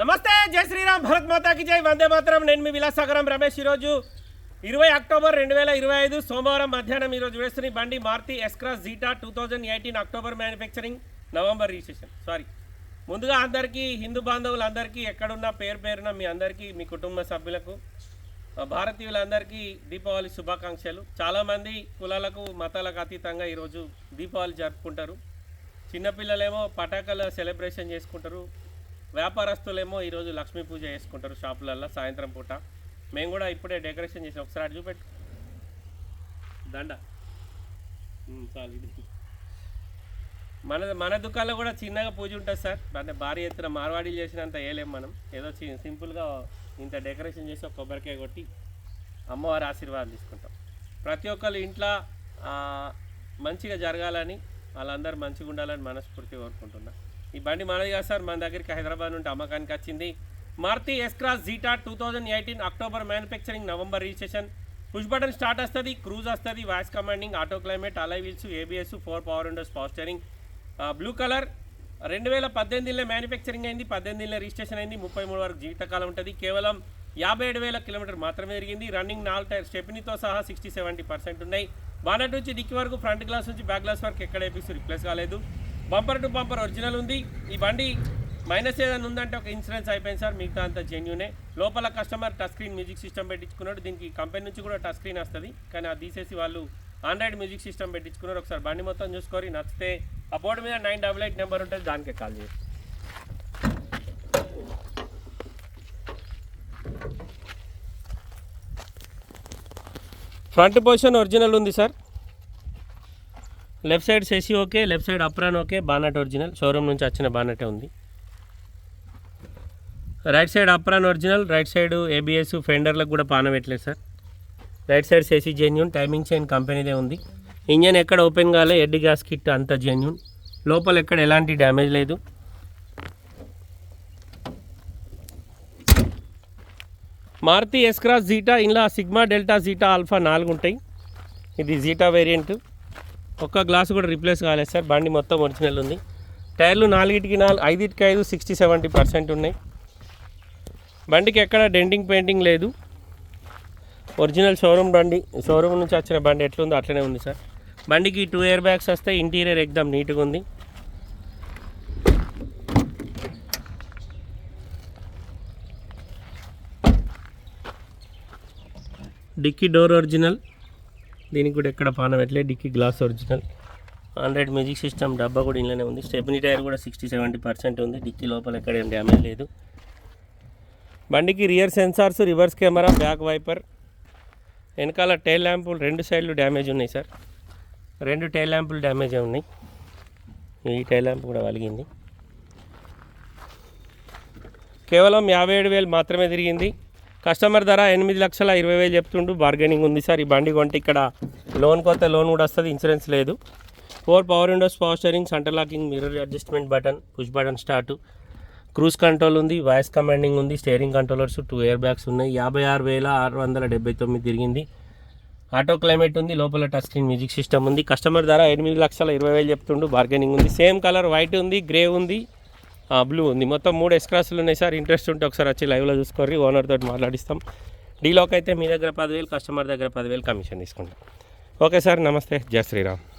నమస్తే జై శ్రీరామ్ భరత్ మాతాకి జై. వందే మాత్రం. నేను మీ విలాసాగరం రమేష్ ఈరోజు ఇరవై అక్టోబర్ రెండు వేల ఇరవై ఐదు సోమవారం మధ్యాహ్నం ఈరోజు వేస్తున్న బండి Maruti S Cross Zeta two thousand eighteen October manufacturing November registration sorry ముందుగా అందరికీ హిందూ బాంధవులందరికీ ఎక్కడున్న పేరు పేరున మీ అందరికీ మీ కుటుంబ సభ్యులకు భారతీయులందరికీ దీపావళి శుభాకాంక్షలు. చాలామంది కులాలకు మతాలకు అతీతంగా ఈరోజు దీపావళి జరుపుకుంటారు. చిన్నపిల్లలేమో పటాకల సెలబ్రేషన్ చేసుకుంటారు. వ్యాపారస్తులేమో ఈరోజు లక్ష్మీ పూజ చేసుకుంటారు షాపులల్లో సాయంత్రం పూట. మేము కూడా ఇప్పుడే డెకరేషన్ చేసి ఒకసారి అటు చూపెట్టు. దండ. చాలు ఇది. మన మన దుకాణంలో కూడా చిన్నగా పూజ ఉంటుంది సార్. అంటే భారీ ఎత్తున మార్వాడీలు చేసినంత వేయలేం మనం. ఏదో చి- సింపుల్గా ఇంత డెకరేషన్ చేసి ఒక కొబ్బరికాయ కొట్టి అమ్మవారి ఆశీర్వాదం తీసుకుంటాం. ప్రతి ఒక్కరు ఇంట్లో మంచిగా జరగాలని వాళ్ళందరూ మంచిగా ఉండాలని మనస్ఫూర్తి కోరుకుంటున్నాను ఈ బండి మనది కాదు సార్ మన దగ్గరికి హైదరాబాద్ నుండి అమ్మకానికి వచ్చింది. Maruti S Cross Zeta two thousand eighteen October manufacturing November registration push button start వస్తుంది క్రూజ్ వస్తుంది voice commanding auto climate alloy wheels ABS four power windows power steering blue colour రెండు వేల పద్దెనిమిదిలో మ్యానుఫ్యాక్చరింగ్ అయింది పద్దెనిమిదిలో రిజిస్ట్రేషన్ అయింది ముప్పై మూడు వరకు జీవితకాలం ఉంటుంది. కేవలం యాభై ఏడు వేల కిలోమీటర్ మాత్రమే జరిగింది రన్నింగ్ నాలుగు టైర్ స్టెప్నీతో సహా సిక్స్టీ సెవెంటీ పర్సెంట్ ఉన్నాయి. బానట్ నుంచి డిక్కి వరకు ఫ్రంట్ గ్లాస్ నుంచి బ్యాక్ గ్లాస్ వరకు ఎక్కడ వేపిస్తూ రిప్లేస్ కాలేదు. బంపర్ టు బంపర్ ఒరిజినల్ ఉంది. ఈ బండి మైనస్ ఏదైనా ఉందంటే ఒక ఇన్సూరెన్స్ అయిపోయింది సార్ మిగతా అంతా జెన్యునే లోపల customer touch screen music system పెట్టించుకున్నాడు. దీనికి కంపెనీ నుంచి కూడా టచ్ స్క్రీన్ వస్తుంది. కానీ అది తీసేసి వాళ్ళు ఆండ్రాయిడ్ మ్యూజిక్ సిస్టమ్ పెట్టించుకున్నారు. ఒకసారి బండి మొత్తం చూసుకొని నచ్చితే ఆ బోర్డు మీద నైన్ డబల్ ఎయిట్ నెంబర్ ఉంటుంది. దానికే కాల్ చేయండి ఫ్రంట్ పొజిషన్ ఒరిజినల్ ఉంది sir. Left side సెసి okay left side apron okay bonnet original. Showroom నుంచి వచ్చిన బానటే ఉంది. Right side apron original right side ABS ఫెండర్లకు కూడా పాన పెట్టలేదు సార్. రైట్ సైడ్ సెసి జెన్యున్ టైమింగ్ చైన్ కంపెనీదే ఉంది. ఇంజన్ ఎక్కడ ఓపెన్ కాలే ఎడ్ గ్యాస్ కిట్ అంత జెన్యున్ లోపల ఎక్కడ ఎలాంటి డ్యామేజ్ లేదు. మారుతి ఎస్క్రాస్ జీటా ఇలా సిగ్మా డెల్టా జీటా ఆల్ఫా నాలుగు ఉంటాయి. ఇది జీటా వేరియంట్ ఒక్క గ్లాస్ కూడా రీప్లేస్ కాలేదు సార్. బండి మొత్తం ఒరిజినల్ ఉంది. టైర్లు నాలుగిటికి నాలుగు ఐదుటికి ఐదు సిక్స్టీ సెవెంటీ పర్సెంట్ ఉన్నాయి. బండికి ఎక్కడ డెంటింగ్ పెయింటింగ్ లేదు. ఒరిజినల్ షోరూమ్ బండి షోరూమ్ నుంచి వచ్చిన బండి ఎట్లుందో అట్లనే ఉంది సార్. బండికి టూ ఇయర్ బ్యాగ్స్ వస్తే ఇంటీరియర్ ఎగ్దాం నీట్గా ఉంది. Dicky door original. దీనికి కూడా ఎక్కడ పాన పెట్టలేదు. Dicky glass original. Android music system డబ్బా కూడా ఇంట్లోనే ఉంది. స్టెప్నీ టైర్ కూడా సిక్స్టీ సెవెంటీ పర్సెంట్ ఉంది. డిక్కీ లోపల ఎక్కడ ఏం డ్యామేజ్ లేదు. బండికి rear sensors reverse camera back wiper. వెనకాల టైల్ ల్యాంపులు రెండు సైడ్లు డ్యామేజ్ ఉన్నాయి సార్. రెండు టైల్ ల్యాంపులు డ్యామేజ్ ఉన్నాయి. ఈ టైల్ ల్యాంప్ కూడా వలిగింది. కేవలం యాభై ఏడు వేలు మాత్రమే తిరిగింది. కస్టమర్ ధర ఎనిమిది లక్షల ఇరవై వేలు చెప్తుండు. బార్గెనింగ్ ఉంది సార్. ఈ బండి కొంటే ఇక్కడ లోన్ కొత్త లోన్ కూడా వస్తుంది. ఇన్సూరెన్స్ లేదు. Four power windows power steering centre locking mirror adjustment button push button start. Cruise control ఉంది వాయిస్ కమాండింగ్ ఉంది steering controllers two air bags ఉన్నాయి. యాభై ఆరు వేల ఆరు వందల డెబ్బై తొమ్మిది తిరిగింది. ఆటో క్లైమేట్ ఉంది లోపల టచ్ స్క్రీన్ మ్యూజిక్ సిస్టమ్ ఉంది. కస్టమర్ ధర ఎనిమిది లక్షల ఇరవై వేలు చెప్తుండు. బార్గెనింగ్ ఉంది. సేమ్ కలర్ వైట్ ఉంది గ్రే ఉంది. బ్లూ ఉంది. మొత్తం మూడు ఎస్క్రాస్లు ఉన్నాయి సార్. ఇంట్రెస్ట్ ఉంటే ఒకసారి వచ్చి లైవ్లో చూసుకోర్రి. ఓనర్ తోటి మాట్లాడిస్తాం. డీలోకి అయితే మీ దగ్గర పదివేలు కస్టమర్ దగ్గర పదివేలు కమిషన్ తీసుకుంటాం. ఓకే సార్ నమస్తే. జయ శ్రీరామ్.